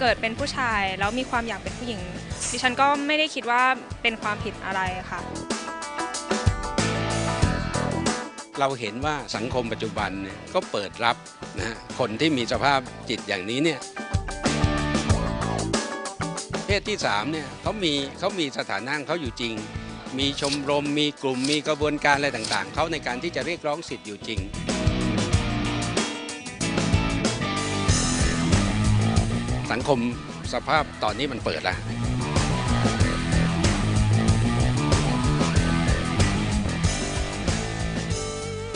เกิดเป็นผู้ชายแล้วมีความอยากเป็นผู้หญิง ดิฉันก็ไม่ได้คิดว่าเป็นความผิดอะไรค่ะ เราเห็นว่าสังคมปัจจุบันเนี่ยก็เปิดรับนะฮะคนที่มีสภาพจิตอย่างนี้เนี่ยเพศที่สามเนี่ยเขามีเขามีสถานะเขาอยู่จริง มีชมรมมีกลุ่มมีกระบวนการอะไรต่างๆเขาในการที่จะเรียกร้องสิทธิ์อยู่จริง สังคมสภาพตอนนี้มันเปิดแล้ว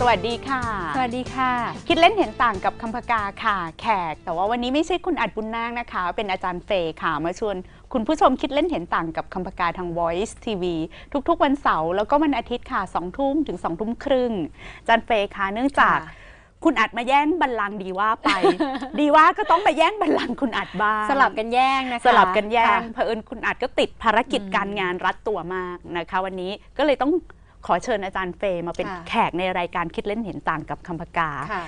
สวัสดีค่ะ สวัสดีค่ะ คิดเล่นเห็นต่างกับคำพกาค่ะ แขก แต่ว่าวันนี้ไม่ใช่คุณอัดบุญนาคนะคะ เป็นอาจารย์เฟย์ค่ะ มาชวนคุณผู้ชมคิดเล่นเห็นต่างกับคำพกาทาง Voice TV ทุกๆ วันเสาร์แล้วก็วันอาทิตย์ค่ะ2ทุ่มถึง2ทุ่มครึ่งอาจารย์เฟย์ค่ะ เนื่องจาก ค่ะคุณอัดมาแย่งบัลลังก์ดีว่าไป ดีว่าก็ต้องมาแย่งบัลลังก์คุณอัดบ้างสลับกันแย่งนะคะสลับกันแย่งค่ะเผอิญคุณอัดก็ติดภารกิจอืมการงานรัดตัวมากนะคะ วันนี้ก็เลยต้องขอเชิญอาจารย์เฟย์มาเป็นค่ะแขกในรายการคิดเล่นเห็นต่างกับคำพกาค่ะ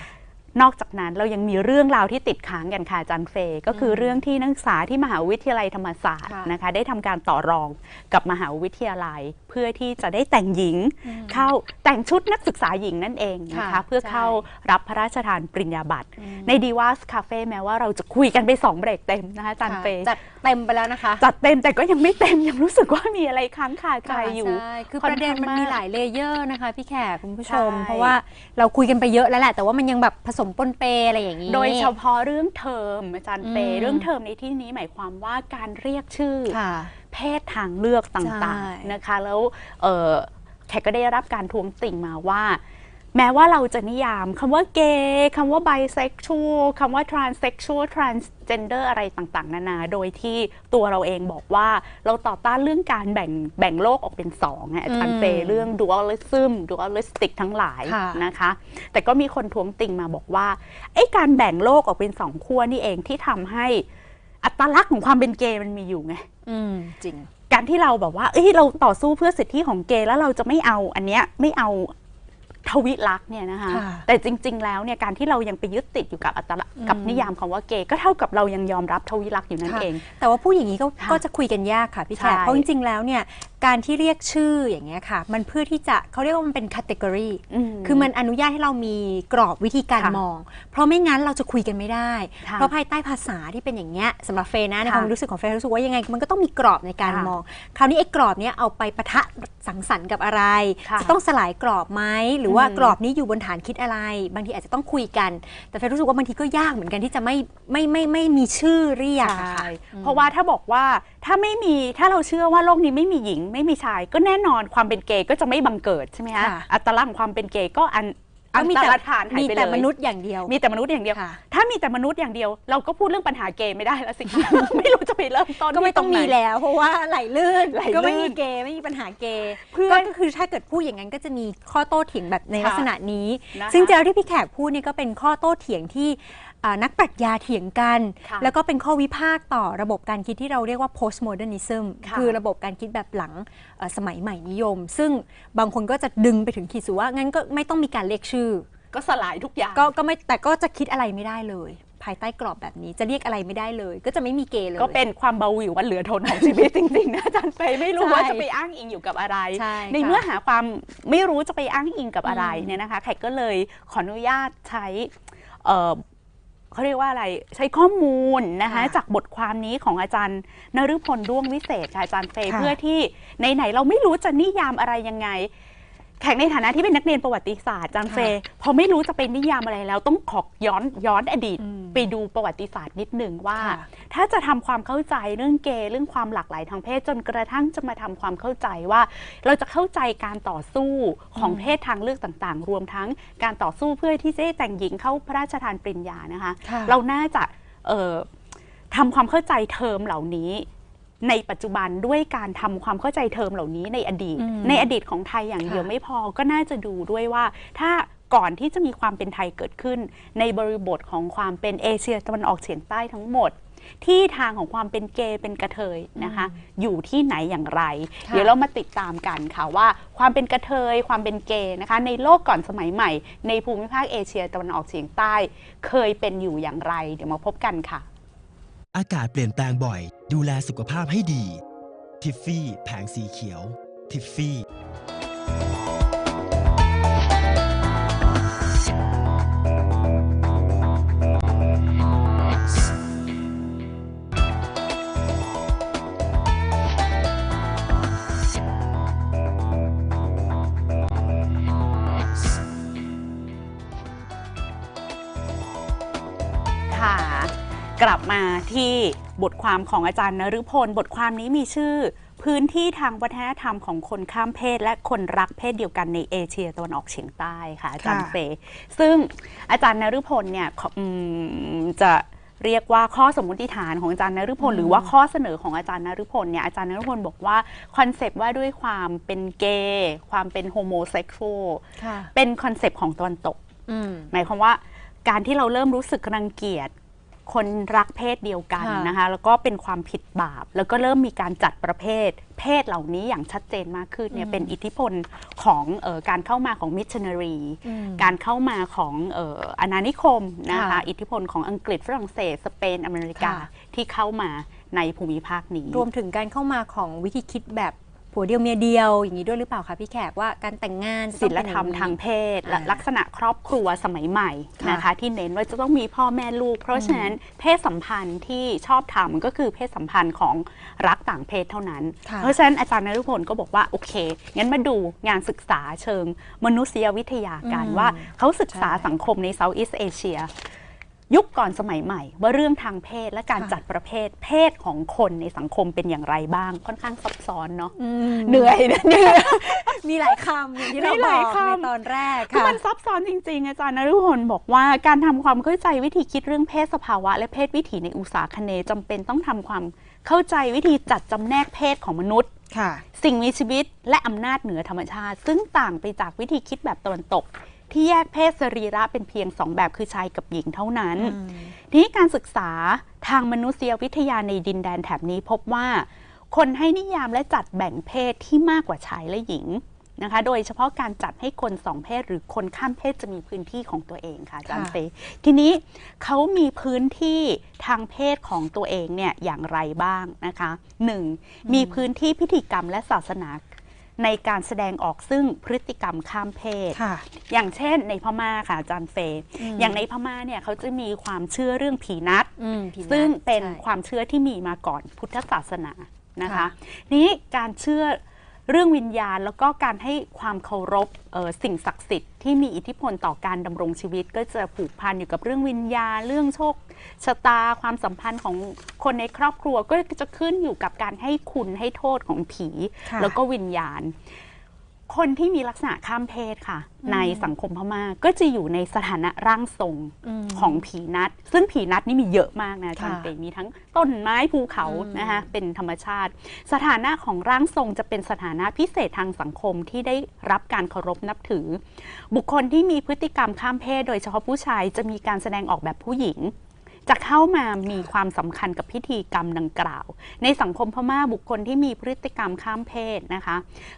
นอกจากนั้นเรายังมีเรื่องราวที่ติดค้างกันค่ะอาจารย์เฟย์ก็คืออมเรื่องที่นักศึกษาที่มหาวิทยาลัยธรรมศาสตร์ค่ะนะคะ ได้ทำการต่อรองกับมหาวิทยาลัย เพื่อที่จะได้แต่งหญิงอืมเข้าแต่งชุดนักศึกษาหญิงนั่นเองนะคะค่ะเพื่อใช่เข้ารับพระราชทานปริญญาบัตรอืมในดีว a สคาเฟ่แม้ว่าเราจะคุยกันไปสองเบรกเต็มนะคะอาจารย์ค่ะเฟย์จัดเต็มไปแล้วนะคะ จัดเต็มแต่ก็ยังไม่เต็มยังรู้สึกว่ามีอะไรค้างคาใจอยู่ใช่คือค่อนประเด็นข้างมันมีมากหลายเลเยอร์นะคะ พี่แขกคุณผู้ชมใช่เพราะว่าเราคุยกันไปเยอะแล้วแหละแต่ว่ามันยังแบบผสมปนเปอะไรอย่างนี้ โดยเฉพาะเรื่องเทอมอาจารย์เฟย์อืมเรื่องเทอมในที่นี้หมายความว่าการเรียกชื่อค่ะเพศทางเลือกต่างใช่ๆนะคะ แล้วเอ่อแขกก็ได้รับการทวงติ่งมาว่า แม้ว่าเราจะนิยามคำว่าเกย์คำว่าไบเซ็กชวลคำว่าทรานเซ็กชวลทรานสเจนเดอร์อะไรต่างๆ นานา โดยที่ตัวเราเองบอกว่าเราต่อต้านเรื่องการแบ่งแบ่งโลกออกเป็นสองอะอาจารย์เฟย์เรื่อง dualism dualistic ทั้งหลายค่ะนะคะ แต่ก็มีคนทวงติ่งมาบอกว่าไอ้การแบ่งโลกออกเป็นสองขั้วนี่เองที่ทำให้อัตลักษณ์ของความเป็นเกย์มันมีอยู่ไงอืมจริง การที่เราแบบว่า เอ้ยเราต่อสู้เพื่อสิทธิของเกย์แล้วเราจะไม่เอาอันเนี้ยไม่เอา ทวิลักษณ์เนี่ยนะคะค่ะ แต่จริง ๆ แล้วเนี่ยการที่เรายังไปยึดติดอยู่กับอัตลักษณ์อืม กับนิยามคำว่าเกย์ก็เท่ากับเรายังยอมรับทวิลักษณ์อยู่นั่นค่ะเอง แต่ว่าผู้อย่างนี้ก็ค่ะก็จะคุยกันยากค่ะพี่แขใช่กเพราะจริงๆแล้วเนี่ย การที่เรียกชื่ออย่างเงี้ยค่ะ มันเพื่อที่จะเขาเรียกว่ามันเป็นคัตเกอรีคือมันอนุญาตให้เรามีกรอบวิธีการค่ะมอง เพราะไม่งั้นเราจะคุยกันไม่ได้ค่ะเพราะภายใต้ภาษาที่เป็นอย่างเงี้ยสำหรับเฟย์นะในค่ะความรู้สึกของเฟย์รู้สึกว่ายังไงมันก็ต้องมีกรอบในการค่ะมอง คราวนี้ไอ้กรอบเนี้ยเอาไปปะทะสังสรรค์กับอะไรค่ะจะต้องสลายกรอบไหมหรือว่าอืมกรอบนี้อยู่บนฐานคิดอะไร บางทีอาจจะต้องคุยกัน แต่เฟย์รู้สึกว่าบางทีก็ยากเหมือนกันที่จะไม่ไม่ไม่ไม่ไม่มีชื่อเรียกอะค่ะใช่เพราะว่าถ้าบอกว่า ถ้าไม่มีถ้าเราเชื่อว่าโลกนี้ไม่มีหญิงไม่มีชาย ก็แน่นอนความเป็นเกย์ก็จะไม่บังเกิดใช่ไหมคะค่ะอัตลักษณ์ของความเป็นเกย์ก็อันอัก็นมีตแต่รธานหายมีไปเลย แต่มนุษย์อย่างเดียว มีแต่มนุษย์อย่างเดียว ค่ะ ถ้ามีแต่มนุษย์อย่างเดียว เราก็พูดเรื่องปัญหาเกย์ไม่ได้แล้วสิ ไม่รู้จะไปเริ่มต้นก็ไม่ที่ต้องรหนมีแล้ว เพราะว่าไหลลื่นไหลลื่นก็ไม่มีเกย์ไม่มีปัญหาเกย์เพื่อนก็คือถ้าเกิดพูดอย่างนั้นก็จะมีข้อโต้เถียงแบบในค่ะลักษณะนี้ นะคะซึ่งเจอที่พี่แขกพูดเนี่ยก็เป็นข้อโต้เถียงที่อ่านักปรัชญาเถียงกันค่ะแล้วก็เป็นข้อวิพากษ์ต่อระบบการคิดที่เราเรียกว่า postmodernism ค่ะคือระบบการคิดแบบหลังเอ่อสมัยใหม่นิยม ซึ่งบางคนก็จะดึงไปถึงขีดสุดว่างั้นก็ไม่ต้องมีการเรียกชื่อ ก็สลายทุกอย่างก็ก็ไม่แต่ก็จะคิดอะไรไม่ได้เลยภายใต้กรอบแบบนี้จะเรียกอะไรไม่ได้เลย ก็จะไม่มีเกย์เลย ก็เป็นความเบาหวิววันเหลือทนของชีวิตจริงๆนะอาจารย์เฟย์ไม่รู้ใช่ว่าจะไปอ้างอิงอยู่กับอะไรใช่ในค่ะเมื่อหาความไม่รู้จะไปอ้างอิงกับอะไรอืมเนี่ยนะคะแขกก็เลยขออนุญาตใช้ เอ่อเขาเรียกว่าอะไรใช้ข้อมูลนะคะจากบทความนี้ของอาจารย์นฤพลด้วงวิเศษค่ะอาจารย์เฟย์ค่ะเพื่อที่ไหนๆเราไม่รู้จะนิยามอะไรยังไง แขกในฐานะที่เป็นนักเรียนประวัติศาสตร์อาจารย์เฟย์พอไม่รู้จะเป็นนิยามอะไรแล้วต้องขอย้อนย้อนอดีตอืมไปดูประวัติศาสตร์นิดหนึ่งว่าค่ะถ้าจะทำความเข้าใจเรื่องเกย์เรื่องความหลากหลายทางเพศจนกระทั่งจะมาทำความเข้าใจว่า เราจะเข้าใจการต่อสู้ของเพศทางเลือกต่างๆ รวมทั้งการต่อสู้เพื่อที่จะได้แต่งหญิงเข้าพระราชทานปริญญานะคะค่ะเราน่าจะเอ่อทำความเข้าใจเทอมเหล่านี้ ในปัจจุบันด้วยการทำความเข้าใจเทอมเหล่านี้ในอดีตอืมในอดีตของไทยอย่างเดียวค่ะไม่พอก็น่าจะดูด้วยว่าถ้าก่อนที่จะมีความเป็นไทยเกิดขึ้น ในบริบทของความเป็นเอเชียตะวันออกเฉียงใต้ทั้งหมด ที่ทางของความเป็นเกย์เป็นกระเทยนะคะ อยู่ที่ไหนอย่างไรค่ะเดี๋ยวเรามาติดตามกันค่ะว่าความเป็นกระเทยความเป็นเกย์นะคะ ในโลกก่อนสมัยใหม่ ในภูมิภาคเอเชียตะวันออกเฉียงใต้ เคยเป็นอยู่อย่างไร เดี๋ยวมาพบกันค่ะ อากาศเปลี่ยนแปลงบ่อย ดูแลสุขภาพให้ดี ทิฟฟี่ แผงสีเขียว ทิฟฟี่ กลับมาที่บทความของอาจารย์นฤพล บทความนี้มีชื่อ พื้นที่ทางวัฒนธรรมของคนข้ามเพศ และคนรักเพศเดียวกันในเอเชียตะวันออกเฉียงใต้ค่ะอาจารย์ค่ะเฟย์ซึ่งอาจารย์นฤพลเนี่ยขออืมจะเรียกว่าข้อสมมติฐานของอาจารย์นฤพลหรือว่าข้อเสนอของอาจารย์นฤพลเนี่ยอาจารย์นฤพลบอกว่าคอนเซปต์ว่าด้วยความเป็นเกย์ความเป็นโฮโมเซ็กชวลค่ะเป็นคอนเซปต์ของตะวันตกอืมหมายความว่าการที่เราเริ่มรู้สึกรังเกียจ คนรักเพศเดียวกันค่ะนะคะ แล้วก็เป็นความผิดบาป แล้วก็เริ่มมีการจัดประเภท เพศเหล่านี้อย่างชัดเจนมากขึ้นเนี่ยเป็นอิทธิพลของเออการเข้ามาของมิชชันนารี อืมการเข้ามาของเอออาณานิคมนะคะ ค่ะอิทธิพลของอังกฤษฝรั่งเศส สเปน อเมริกาค่ะ ที่เข้ามาในภูมิภาคนี้ รวมถึงการเข้ามาของวิธีคิดแบบ ผัวเดียวเมียเดียวอย่างนี้ด้วยหรือเปล่าคะพี่แขกว่าการแต่งงานจะต้ศิองลเป็นธรรมอย่นี้ทางเพศและอ่าลักษณะครอบครัวสมัยใหม่ค่ะนะคะที่เน้นว่าจะต้องมีพ่อแม่ลูก เพราะฉะนั้นเพศสัมพันธ์ที่ชอบทำก็คือเพศสัมพันธ์ของรักต่างเพศเท่านั้นค่ะเพราะฉะนั้นอาจารย์นฤพลก็บอกว่าโอเคงั้นมาดูงานศึกษาเชิงมนุษยวิทยากันอืมว่าเขาศึกษาใช่สังคมในเซาท์อีสเอเชีย ยุคก่อนสมัยใหม่ ว่าเรื่องทางเพศและการค่ะจัดประเภทเพศของคนในสังคมเป็นอย่างไรบ้าง ค่อนข้างซับซ้อนเนาะอืมเหนื่อยนะเนี่ยมีหลายคำอย่างที่เรามีบหอลายกคำในตอนแรกคือค่ะมันซับซ้อนจริง ๆ อาจารย์นฤพลบอกว่าการทำความเข้าใจวิธีคิดเรื่องเพศสภาวะ และเพศวิถีในอุตสาคเนย์จำเป็นต้องทำความเข้าใจวิธีจัดจำแนกเพศของมนุษย์ค่ะสิ่งมีชีวิตและอำนาจเหนือธรรมชาติ ซึ่งต่างไปจากวิธีคิดแบบตะวันตก ที่แยกเพศสรีระเป็นเพียงสองแบบคือชายกับหญิงเท่านั้น ทีนี้การศึกษาทางมนุษยวิทยาในดินแดนแถบนี้พบว่า คนให้นิยามและจัดแบ่งเพศที่มากกว่าชายและหญิงนะคะ โดยเฉพาะการจัดให้คนสองเพศหรือคนข้ามเพศจะมีพื้นที่ของตัวเองค่ะอาจารย์ค่ะเฟย์ทีนี้เขามีพื้นที่ทางเพศของตัวเองเนี่ยอย่างไรบ้างนะคะหนึ่งมีพื้นที่พิธีกรรมและศาสนา ในการแสดงออกซึ่งพฤติกรรมข้ามเพศค่ะอย่างเช่นในพม่าค่ะอาจารย์เฟย์อืมอย่างในพม่าเนี่ยเขาจะมีความเชื่อเรื่องผีนัดอืมผีนัดซึ่งเป็นใช่ความเชื่อที่มีมาก่อนพุทธศาสนานะคะค่ะนี้การเชื่อ เรื่องวิญญาณแล้วก็การให้ความเคารพเอ่อสิ่งศักดิ์สิทธิ์ที่มีอิทธิพลต่อการดำรงชีวิต ก็จะผูกพันอยู่กับเรื่องวิญญาณ เรื่องโชคชะตาความสัมพันธ์ของคนในครอบครัวก็จะขึ้นอยู่กับการให้คุณให้โทษของผีค่ะแล้วก็วิญญาณ คนที่มีลักษณะข้ามเพศค่ะ ในสังคมพม่าก็จะอยู่ในสถานะร่างทรงอืมของผีนัด ซึ่งผีนัดนี่มีเยอะมากนะอาจารย์ค่ะเปมีทั้งต้นไม้ภูเขาอืมนะคะเป็นธรรมชาติ สถานะของร่างทรงจะเป็นสถานะพิเศษทางสังคมที่ได้รับการเคารพนับถือ บุคคลที่มีพฤติกรรมข้ามเพศ โดยเฉพาะผู้ชายจะมีการแสดงออกแบบผู้หญิง จะเข้ามามีความสำคัญกับพิธีกรรมดังกล่าว ในสังคมพม่าบุคคลที่มีพฤติกรรมข้ามเพศนะคะ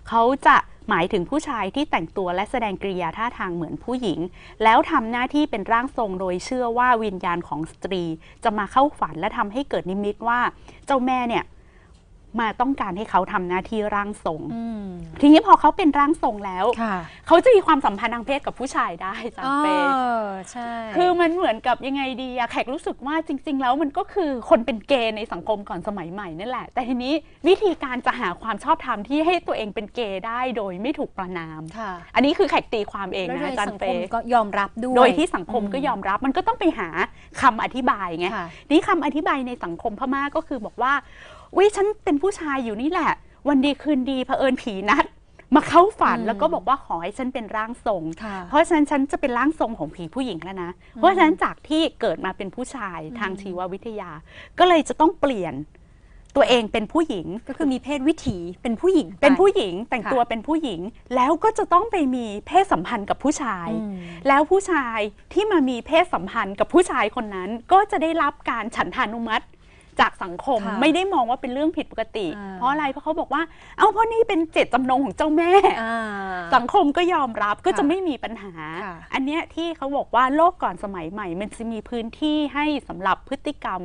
เขาจะหมายถึงผู้ชายที่แต่งตัวและแสดงกริยาท่าทางเหมือนผู้หญิง แล้วทำหน้าที่เป็นร่างทรงโดยเชื่อว่าวิญญาณของสตรี จะมาเข้าฝันและทำให้เกิดนิมิตว่าเจ้าแม่เนี่ย มาต้องการให้เขาทำหน้าที่ร่างทรงอืมทีนี้พอเขาเป็นร่างทรงแล้วค่ะเขาจะมีความสัมพันธ์ทางเพศกับผู้ชายได้จาอ๋งอเปใช่คือมันเหมือนกับยังไงดีอะแขกรู้สึกว่าจริง ๆ แล้วมันก็คือคนเป็นเกย์ในสังคมก่อนสมัยใหม่นั่นแหละ แต่ทีนี้วิธีการจะหาความชอบธรรมที่ให้ตัวเองเป็นเกย์ได้โดยไม่ถูกประนามค่ะอันนี้คือแขกตีความเองแล้วนะโดยอาจารสังย์เฟคมย์ก็ยอมรับด้วย โดยที่สังคมอืมก็ยอมรับมันก็ต้องไปหาคำอธิบายไงค่ะนี่คำอธิบายในสังคมพม่าก็คือบอกว่า วิฉันเป็นผู้ชายอยู่นี่แหละ วันดีคืนดีเผอิญผีนัด มาเข้าฝันอืมแล้วก็บอกว่าขอให้ฉันเป็นร่างทรงค่ะเพราะฉะนั้นฉันจะเป็นร่างทรงของผีผู้หญิงแล้วนะ เพราะฉะนั้นจากที่เกิดมาเป็นผู้ชายทางชีววิทยา ก็เลยจะต้องเปลี่ยนตัวเองเป็นผู้หญิงก็คือมีเพศวิถีเป็นผู้หญิงไเป็นผู้หญิงแต่งค่ะตัวเป็นผู้หญิง แล้วก็จะต้องไปมีเพศสัมพันธ์กับผู้ชายอืมแล้วผู้ชายที่มามีเพศสัมพันธ์กับผู้ชายคนนั้น ก็จะได้รับการฉันทานุมัติ จากสังคมค่ะไม่ได้มองว่าเป็นเรื่องผิดปกติ อ่า เพราะอะไรเพราะเขาบอกว่า เอ้าเพราะนี่เป็นเจตจำนงของเจ้าแม่ อ่า สังคมก็ยอมรับก็จะค่ะไม่มีปัญหา ค่ะอันเนี้ยที่เขาบอกว่าโลกก่อนสมัยใหม่ มันจะมีพื้นที่ให้สำหรับพฤติกรรม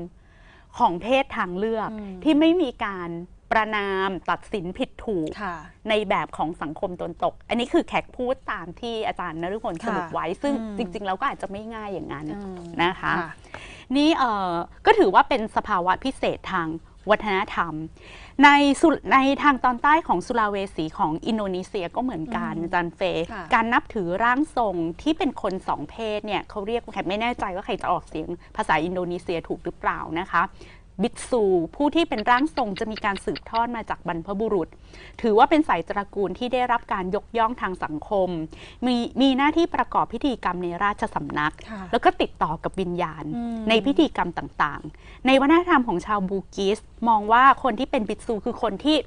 ของเพศทางเลือก อืม ที่ไม่มีการประนามตัดสินผิดถูก ค่ะ ในแบบของสังคมตนตก อันนี้คือแขกพูดตามที่อาจารย์นฤพลสรุปไว้ ซึ่งอืม จริงๆแล้วก็อาจจะไม่ง่ายอย่างนั้นอืมนะคะ นี่เอ่อก็ถือว่าเป็นสภาวะพิเศษทางวัฒนธรรม ในสุในทางตอนใต้ของสุลาเวสีของอินโดนีเซียก็เหมือนกันอืมอาจารย์เฟย์ค่ะการนับถือร่างทรงที่เป็นคนสองเพศเนี่ยเขาเรียกแขกไม่แน่ใจว่าใครจะออกเสียงภาษาอินโดนีเซียถูกหรือเปล่านะคะ บิตซูผู้ที่เป็นร่างทรงจะมีการสืบทอดมาจากบรรพบุรุษ ถือว่าเป็นสายตระกูลที่ได้รับการยกย่องทางสังคม มีมีหน้าที่ประกอบพิธีกรรมในราชสำนักค่ะแล้วก็ติดต่อกับวิญญาณอืมในพิธีกรรมต่างๆ ในวัฒนธรรมของชาวบูกิส มองว่าคนที่เป็นบิตซูคือคนที่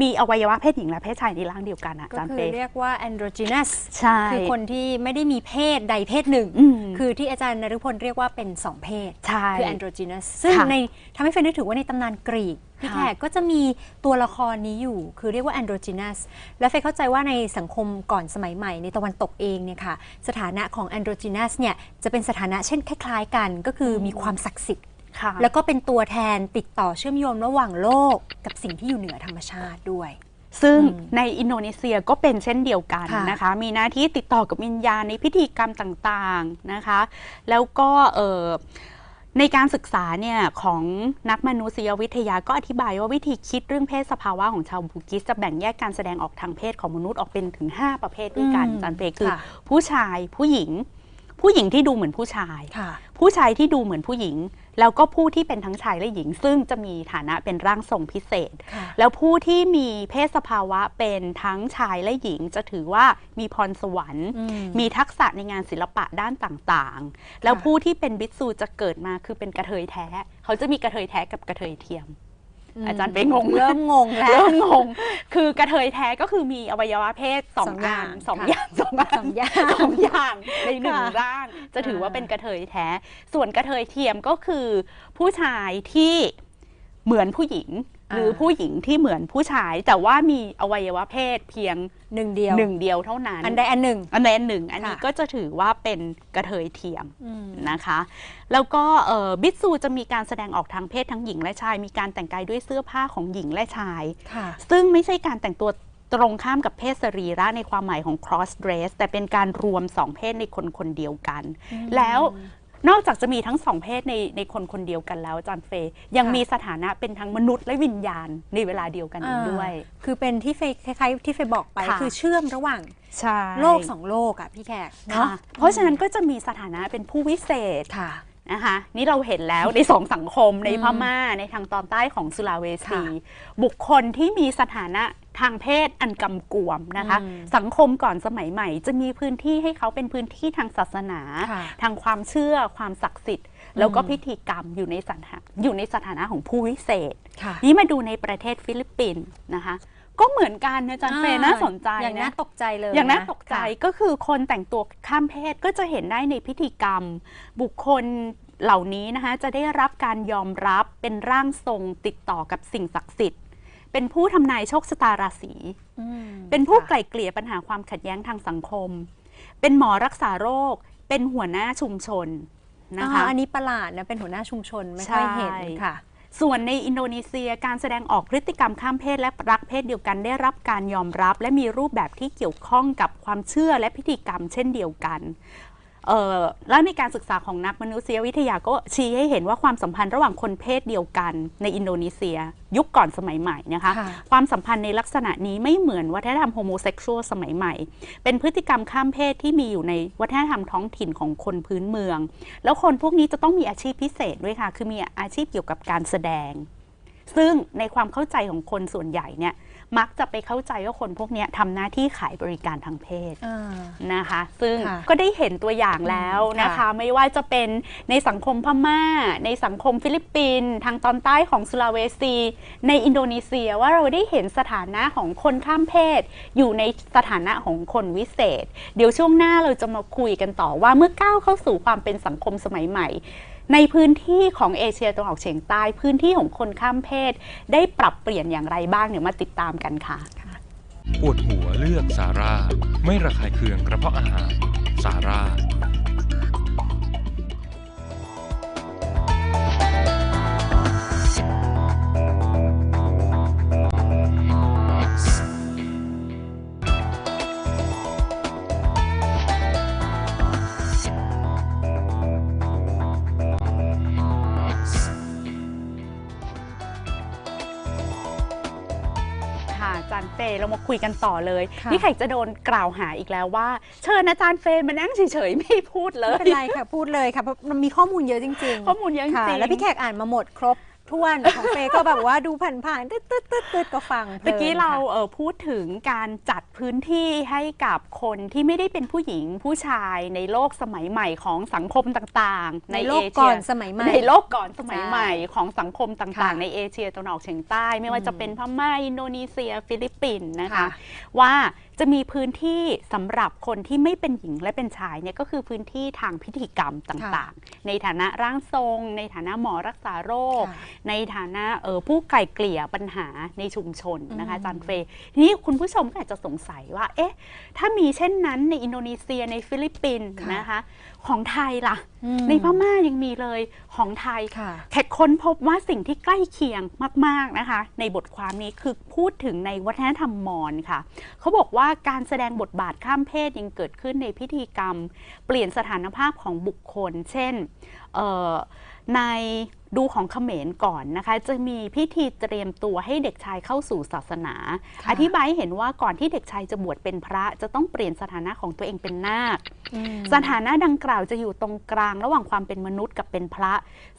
มีอวัยวะเพศหญิงและเพศชายในร่างเดียวกันอะอาก็จารย์คืเป้อเรียกว่า androgynous ใช่คือคนที่ไม่ได้มีเพศใดเพศหนึ่งอืมคือที่อาจารย์นฤพลเรียกว่าเป็นสองเพศใช่คือ androgynous ซึ่งค่ะในทำให้เฟรนนึกถึงว่าในตำนานกรีกพี่ค่ะแขกก็จะมีตัวละครนี้อยู่ คือเรียกว่า androgynous และเฟรนเข้าใจว่าในสังคมก่อนสมัยใหม่ในตะวันตกเองเนี่ยค่ะ สถานะของ androgynous เนี่ยจะเป็นสถานะเช่นคล้ายๆ กันก็คือมีความศักดิ์สิทธิ์ค่ะแล้วก็เป็นตัวแทนติดต่อเชื่อมโยงระหว่างโลกกับสิ่งที่อยู่เหนือธรรมชาติด้วยซึ่งอืมในอินโดนีเซียก็เป็นเช่นเดียวกันค่ะนะคะ มีหน้าที่ติดต่อกับวิญญาณในพิธีกรรมต่างๆนะคะ แล้วก็เอ่อ ในการศึกษาเนี่ยของนักมนุษยวิทยาก็อธิบายว่าวิธีคิดเรื่องเพศสภาวะของชาวบูกิสจะแบ่งแยกการแสดงออกทางเพศของมนุษย์ออกเป็นถึง 5 ประเภทด้วยกันอืมอาจารย์เปคือค่ะผู้ชายผู้หญิง ผู้หญิงที่ดูเหมือนผู้ชายค่ะผู้ชายที่ดูเหมือนผู้หญิง แล้วก็ผู้ที่เป็นทั้งชายและหญิง ซึ่งจะมีฐานะเป็นร่างทรงพิเศษค่ะแล้วผู้ที่มีเพศสภาวะเป็นทั้งชายและหญิง จะถือว่ามีพรสวรรค์อืมมีทักษะในงานศิลปะด้านต่างๆ แล้วผู้ที่เป็นบิสซูจะเกิดมาคือเป็นกระเทยแท้ เขาจะมีกระเทยแท้กับกระเทยเทียม อาจารย์ไปงงเริ่มงงแล้วเริ่มงง คือกระเทยแท้ก็คือมีอวัยวะเพศสองสองออัย่างนสองค่ะอย่างสองอันสองอย่างสองอย่างในหนึ่งค่ะร่าง จะถือว่าอ่าเป็นกระเทยแท้ ส่วนกระเทยเทียมก็คือผู้ชายที่ เหมือนผู้หญิง หรือผู้หญิงที่เหมือนผู้ชาย แต่ว่ามีอวัยวะเพศเพียงหนึ่งเดียวหนึ่งเดียวเท่านั้น อันใดอันหนึ่ง อันใดอันหนึ่ง อันนี้ค่ะก็จะถือว่าเป็นกระเทยเทียมอืมนะคะ แล้วก็เอ่อบิสซูจะมีการแสดงออกทางเพศทั้งหญิงและชาย มีการแต่งกายด้วยเสื้อผ้าของหญิงและชายค่ะซึ่งไม่ใช่การแต่งตัวตรงข้ามกับเพศสรีระในความหมายของ cross dress แต่เป็นการรวมสองเพศในคนคนเดียวกัน แล้ว นอกจากจะมีทั้งสองเพศในในคนคนเดียวกันแล้วอาจารย์เฟย์ยังค่ะมีสถานะเป็นทั้งมนุษย์และวิญญาณในเวลาเดียวกันอีกด้วยอ่าคือเป็นที่เฟยคล้ายๆที่เฟยบอกไปค่ะคือเชื่อมระหว่างใช่โลกสองโลกอะพี่แขกเนาะค่ะเพราะฉะนั้นก็จะมีสถานะเป็นผู้วิเศษค่ะ นะคะนี่เราเห็นแล้วในสองสังคมในพม่าในทางตอนใต้ของสุลาเวสีค่ะบุคคลที่มีสถานะทางเพศอันกำกวมนะคะอืมสังคมก่อนสมัยใหม่ จะมีพื้นที่ให้เขาเป็นพื้นที่ทางศาสนาค่ะทางความเชื่อความศักดิ์สิทธิ์ แล้วก็พิธีกรรมอยู่ในสถานะอยู่ในสถานะของผู้วิเศษค่ะนี่มาดูในประเทศฟิลิปปินส์นะคะ ก็เหมือนกันนะอาจันเฟย์น่าสนใจอย่างน่านะตกใจเลยอย่างน่าะตกใจค่ะก็คือคนแต่งตัวข้ามเพศก็จะเห็นได้ในพิธีกรรม บุคคลเหล่านี้นะคะจะได้รับการยอมรับเป็นร่างทรงติดต่อกับสิ่งศักดิ์สิทธิ์ เป็นผู้ทำนายโชคชะตาราศีอืมเป็นผู้ค่ะไกล่เกลี่ยปัญหาความขัดแย้งทางสังคม เป็นหมอรักษาโรค เป็นหัวหน้าชุมชนนะคะอ่าอันนี้ประหลาดนะเป็นหัวหน้าชุมชนไม่ค่อยเห็นใช่ค่ะ ส่วนในอินโดนีเซียการแสดงออกพฤติกรรมข้ามเพศและรักเพศเดียวกันได้รับการยอมรับ และมีรูปแบบที่เกี่ยวข้องกับความเชื่อและพิธีกรรมเช่นเดียวกัน แล้วในการศึกษาของนักมนุษยวิทยาก็ชี้ให้เห็นว่าความสัมพันธ์ระหว่างคนเพศเดียวกันในอินโดนีเซีย ยุคก่อนสมัยใหม่นะคะค่ะความสัมพันธ์ในลักษณะนี้ไม่เหมือนวัฒนธรรมโฮโมเซ็กชวลสมัยใหม่ เป็นพฤติกรรมข้ามเพศที่มีอยู่ในวัฒนธรรมท้องถิ่นของคนพื้นเมือง แล้วคนพวกนี้จะต้องมีอาชีพพิเศษด้วยค่ะ คือมีอาชีพเกี่ยวกับการแสดง ซึ่งในความเข้าใจของคนส่วนใหญ่เนี่ย มักจะไปเข้าใจว่าคนพวกเนี้ยทำหน้าที่ขายบริการทางเพศอ่านะคะ ซึ่งค่ะก็ได้เห็นตัวอย่างแล้วนะคะค่ะไม่ว่าจะเป็นในสังคมพม่า ในสังคมฟิลิปปินส์ทางตอนใต้ของสุลาเวซี ในอินโดนีเซียว่าเราได้เห็นสถานะของคนข้ามเพศ อยู่ในสถานะของคนวิเศษ เดี๋ยวช่วงหน้าเราจะมาคุยกันต่อว่าเมื่อก้าวเข้าสู่ความเป็นสังคมสมัยใหม่ ในพื้นที่ของเอเชียตะวันออกเฉียงใต้ พื้นที่ของคนข้ามเพศ ได้ปรับเปลี่ยนอย่างไรบ้างเดี๋ยวมาติดตามกันค่ะ ปวดหัวเลือกซาร่า ไม่ระคายเคืองกระเพาะอาหารซาร่า เรามาคุยกันต่อเลย ค่ะ นี่แขกจะโดนกล่าวหาอีกแล้วว่า เชิญอาจารย์เฟรมมานั่งเฉยๆ ไม่พูดเลไม่ยเป็นไรค่ะ พูดเลยค่ะเพราะมันมีข้อมูลเยอะจริงๆข้อมูลเยอะจค่ะริงๆแล้วพี่แขกอ่านมาหมดครบ ถ้วนของเฟย์ก็แบบว่าดูผ่านๆตึ๊ดตึ๊ดตึ๊ดตึ๊ดก็ฟังพลิเมื่อกี้เราค่ะ เออพูดถึงการจัดพื้นที่ให้กับคนที่ไม่ได้เป็นผู้หญิงผู้ชายในโลกสมัยใหม่ของสังคมต่างๆ ในโลกเชียก่อนสมัยใหม่ในโลกก่อนสมัยใช่ใหม่ของสังคมต่างค่ะๆ ในเอเชียตะวันออกเฉียงใต้ ไม่ว่าจะเป็นพม่าอินโดนีเซีย ฟิลิปปินส์นะคะ ค่ะ ว่า จะมีพื้นที่สำหรับคนที่ไม่เป็นหญิงและเป็นชายเนี่ยก็คือพื้นที่ทางพิธีกรรมต่างๆ ในฐานะร่างทรง ในฐานะหมอรักษาโรคค่ะในฐานะเออผู้ไกล่เกลี่ยปัญหาในชุมชนนะคะอืมอาจารย์เฟย์ทีนี้คุณผู้ชมก็อาจจะสงสัยว่าเอ๊ะถ้ามีเช่นนั้นในอินโดนีเซียในฟิลิปปินส์นะคะ ของไทยล่ะอืมในพม่ายังมีเลยของไทยค่ะแขกค้นพบว่าสิ่งที่ใกล้เคียงมาก ๆนะคะ ในบทความนี้คือพูดถึงในวัฒนธรรมมอญค่ะ เขาบอกว่าการแสดงบทบาทข้ามเพศยังเกิดขึ้นในพิธีกรรม เปลี่ยนสถานภาพของบุคคล เช่นเอ่อใน ดูของเขมรก่อนนะคะ จะมีพิธีเตรียมตัวให้เด็กชายเข้าสู่ศาสนาค่ะอธิบายให้เห็นว่าก่อนที่เด็กชายจะบวชเป็นพระจะต้องเปลี่ยนสถานะของตัวเองเป็นนาคอืมสถานะดังกล่าวจะอยู่ตรงกลางระหว่างความเป็นมนุษย์กับเป็นพระ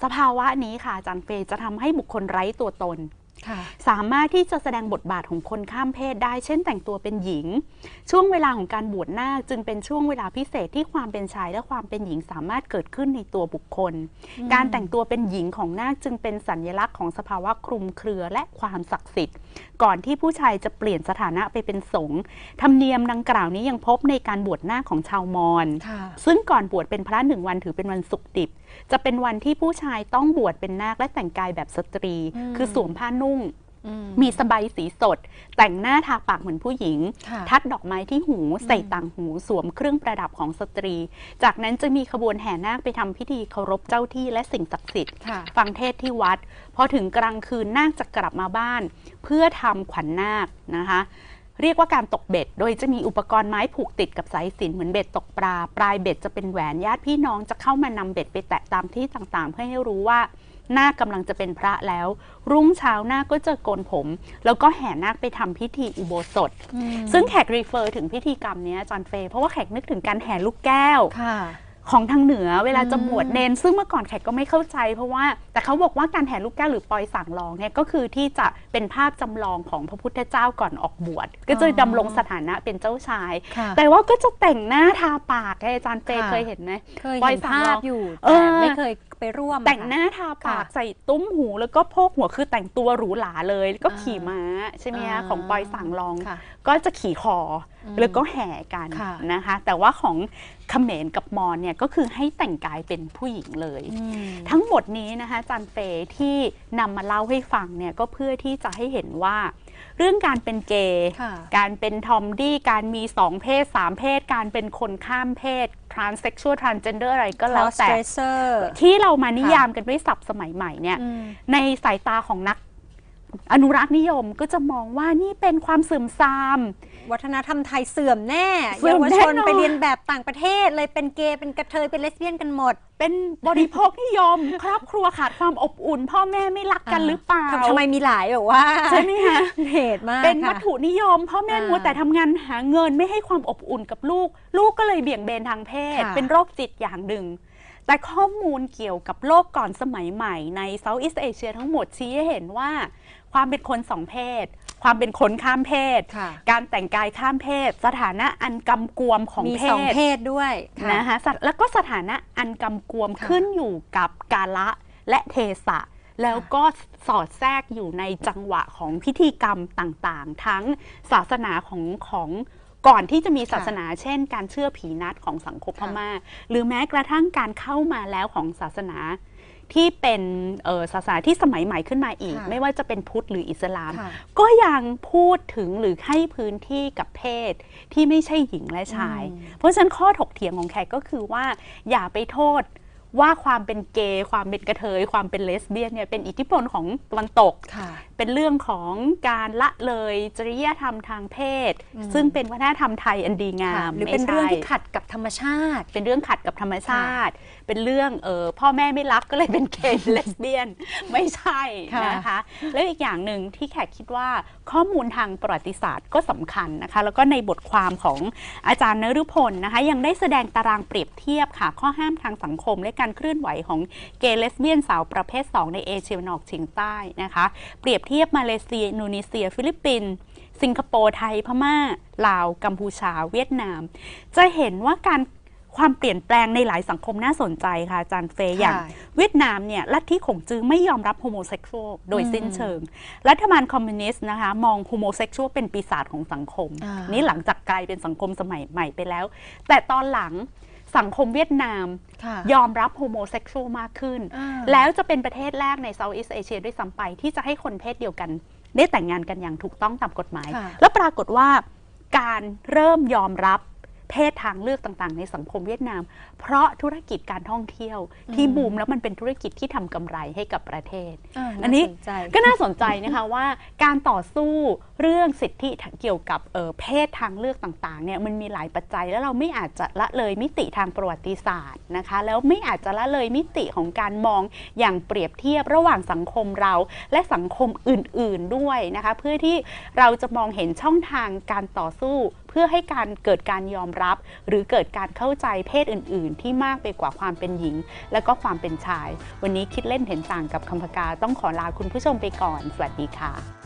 สภาวะนี้ค่ะอาจารย์เฟย์จะทำให้บุคคลไร้ตัวตนค่ะ สามารถที่จะแสดงบทบาทของคนข้ามเพศได้ เช่นแต่งตัวเป็นหญิง ช่วงเวลาของการบวชนาคจึงเป็นช่วงเวลาพิเศษที่ความเป็นชายและความเป็นหญิงสามารถเกิดขึ้นในตัวบุคคล การแต่งตัวเป็นหญิงของนาคจึงเป็นสัญลักษณ์ของสภาวะคลุมเครือและความศักดิ์สิทธิ์ ก่อนที่ผู้ชายจะเปลี่ยนสถานะไปเป็นสงฆ์ธรรมเนียมดังกล่าวนี้ยังพบในการบวชนาคของชาวมอญค่ะซึ่งก่อนบวชเป็นพระหนึ่งวันถือเป็นวันศุกร์ดิบ จะเป็นวันที่ผู้ชายต้องบวชเป็นนาคและแต่งกายแบบสตรีอืมคือสวมผ้านุ่งอืมมีสบายสีสด แต่งหน้าทาปากเหมือนผู้หญิงค่ะทัดดอกไม้ที่หูใส่ต่างหูสวมเครื่องประดับของสตรี จากนั้นจะมีขบวนแห่นาคไปทำพิธีเคารพเจ้าที่และสิ่งศักดิ์สิทธิ์ค่ะฟังเทศน์ที่วัดพอถึงกลางคืนนาคจะกลับมาบ้าน เพื่อทำขวัญนาคนะคะเรียกว่าการตกเบ็ด โดยจะมีอุปกรณ์ไม้ผูกติดกับสายสิญจนเหมือนเบ็ดตกปลา ปลายเบ็ดจะเป็นแหวนญาติพี่น้องจะเข้ามานำเบ็ดไปแตะตามที่ต่างๆ เพื่อให้รู้ว่า นาคกำลังจะเป็นพระแล้ว รุ่งเช้านาคก็จะโกนผม แล้วก็แห่นาคไปทำพิธีอุโบสถอืมซึ่งแขกรีเฟอร์ถึงพิธีกรรมเนี้ยอาจารย์เฟย์เพราะว่าแขกนึกถึงการแห่ลูกแก้วค่ะของทางเหนือเวลาจะอืมบวชเนน ซึ่งเมื่อก่อนแขกก็ไม่เข้าใจ เพราะว่าแต่เขาบอกว่าการแห่ลูกแก้วหรือปอยสั่งรองเนี่ยก็คือที่จะเป็นภาพจำลองของพระพุทธเจ้าก่อนออกบวชก็จะดำรงสถานะเป็นเจ้าชายค่ะแต่ว่าก็จะแต่งหน้าทาปากไงอาจารย์เฟย์ค่ะเคยเห็นไหมเคยปอยเห็นสั่งภาลพองอยู่เอแต่อไม่เคย ไปร่วมแต่งค่ะหน้าทาปากค่ะใส่ตุ้มหูแล้วก็โพกหัวคือแต่งตัวหรูหราเลยแล้วก็อ่าขี่ม้าใช่ไหมคะอ่าของปอยสั่งรอง ค่ะ ก็จะขี่คออมแล้วก็แห่กันค่ะ นะคะ แต่ว่าของเขมรกับมอญเนี่ยก็คือให้แต่งกายเป็นผู้หญิงเลย อืม ทั้งหมดนี้นะคะอาจันเฟย์ที่นำมาเล่าให้ฟังเนี่ยก็เพื่อที่จะให้เห็นว่า เรื่องการเป็นเกย์ค่ะการเป็นทอมดี้การมีสองเพศสามเพศ การเป็นคนข้ามเพศ transsexual transgender อะไรก็แล้วแต่ cross-dresser ที่เรามานิยามกันด้วยศัพท์สมัยใหม่เนี่ยอืมในสายตาของนัก อนุรักษ์นิยมก็จะมองว่านี่เป็นความเสื่อมทราม วัฒนธรรมไทยเสื่อมแน่เสื่เยาอมวแน่ชนนอน ไปเรียนแบบต่างประเทศเลยเป็นเกย์เป็นกระเทยเป็นเลสเบี้ยนกันหมด เป็นบริโภคนิยม ครอบครัวขาดความอบอุ่น พ่อแม่ไม่รักกันหรือเปล่า ทำทำไมมีหลายแบบว่าใช่ไหมคะเหตุมากเป็นวัค่ะตถุนิยมพ่อแม่อ่ามัวแต่ทำงานหาเงินไม่ให้ความอบอุ่นกับลูก ลูกก็เลยเบี่ยงเบนทางเพศ ค่ะ เป็นโรคจิตอย่างหนึ่ง แต่ข้อมูลเกี่ยวกับโลกก่อนสมัยใหม่ในเซาท์อีสเอเชียทั้งหมดชี้ให้เห็นว่า ความเป็นคนสองเพศ ความเป็นคนข้ามเพศค่ะการแต่งกายข้ามเพศ สถานะอันกำกวมของมีเพสองศเพศด้วยค่ะนะคะสัตว์แล้วก็สถานะอันกำกวมค่ะขึ้นอยู่กับกาละและเทศะแล้วก็สอดแทรกอยู่ในจังหวะของพิธีกรรมต่างๆ ทั้งศาสนาของของ ก่อนที่จะมีศาสนาเช่น การเชื่อผีนัดของสังคมพค่ะม่าหรือแม้กระทั่งการเข้ามาแล้วของศาสนาที่เป็นเอ่อศาสนาที่สมัยใหม่ขึ้นมาอีกค่ะไม่ว่าจะเป็นพุทธหรืออิสลามค่ะก็ยังพูดถึงหรือให้พื้นที่กับเพศที่ไม่ใช่หญิงและชายอืมเพราะฉะนั้นข้อถกเถียงของแขกก็คือว่า อย่าไปโทษว่าความเป็นเกย์ความเป็นกระเทย ความเป็นเลสเบี้ยนเนี่ยเป็นอิทธิพลของตะวันตกค่ะ เป็นเรื่องของการละเลยจริยธรรมทางเพศอืมซึ่งเป็นวัฒนธรรมไทยอันดีงาค่ะมหรือเป็นไม่ใช่เรื่องที่ขัดกับธรรมชาติ เป็นเรื่องขัดกับธรรมชาติ เป็นเรื่องเออพ่อแม่ไม่รักก็เลยเป็นเกย์เลสเบี้ยน ไม่ใช่ค่ะนะคะ แล้วอีกอย่างหนึ่งที่แขกคิดว่าข้อมูลทางประวัติศาสตร์ก็สำคัญนะคะ แล้วก็ในบทความของอาจารย์นฤพลนะคะ ยังได้แสดงตารางเปรียบเทียบค่ะ ข้อห้ามทางสังคมและการเคลื่อนไหวของเกย์เลสเบี้ยนสาวประเภท 2 ในเอเชียตะวันออกเฉียงใต้นะคะ เปรียบเทียบมาเลเซีย อินโดนีเซีย ฟิลิปปินส์สิงคโปร์ไทยพม่าลาว กัมพูชา เวียดนาม จะเห็นว่าการความเปลี่ยนแปลงในหลายสังคมน่าสนใจค่ะอาจารย์เฟย์อย่าง เวียดนามเนี่ยลัทธิขงจือไม่ยอมรับโฮโมเซ็กชวลโดยสิ้นเชิง รัฐบาลคอมมิวนิสต์นะคะ มองโฮโมเซ็กชวลเป็นปีศาจของสังคมอ่านี่หลังจากกลายเป็นสังคมสมัยใหม่ไปแล้ว แต่ตอนหลัง สังคมเวียดนาม ค่ะยอมรับโฮโมเซ็กชวลมากขึ้น อ่าแล้วจะเป็นประเทศแรกในเซาท์อีสเอเชียด้วยซ้ำไป ที่จะให้คนเพศเดียวกัน ได้แต่งงานกันอย่างถูกต้องตามกฎหมาย ค่ะ แล้วปรากฏว่าการเริ่มยอมรับเพศทางเลือกต่างๆ ในสังคมเวียดนาม เพราะธุรกิจการท่องเที่ยว ที่บูมแล้วมันเป็นธุรกิจที่ทำกำไรให้กับประเทศาอันนี้าสใจ ก็น่าสนใจนะคะว่าการต่อสู้ เรื่องสิทธิเกี่ยวกับเออเพศทางเลือกต่างๆเนี่ยมันมีหลายปัจจัยแล้วเราไม่อาจจะละเลยมิติทางประวัติศาสตร์นะคะแล้วไม่อาจจะละเลยมิติของการมองอย่างเปรียบเทียบระหว่างสังคมเรา และสังคมอื่น ๆด้วยนะคะเพื่อที่เราจะมองเห็นช่องทางการต่อสู้ เพื่อให้การเกิดการยอมรับ หรือเกิดการเข้าใจเพศอื่น ๆ ที่มากไปกว่าความเป็นหญิง และก็ความเป็นชาย วันนี้คิดเล่นเห็นต่างกับคำพกาต้องขอลาคุณผู้ชมไปก่อน สวัสดีค่ะ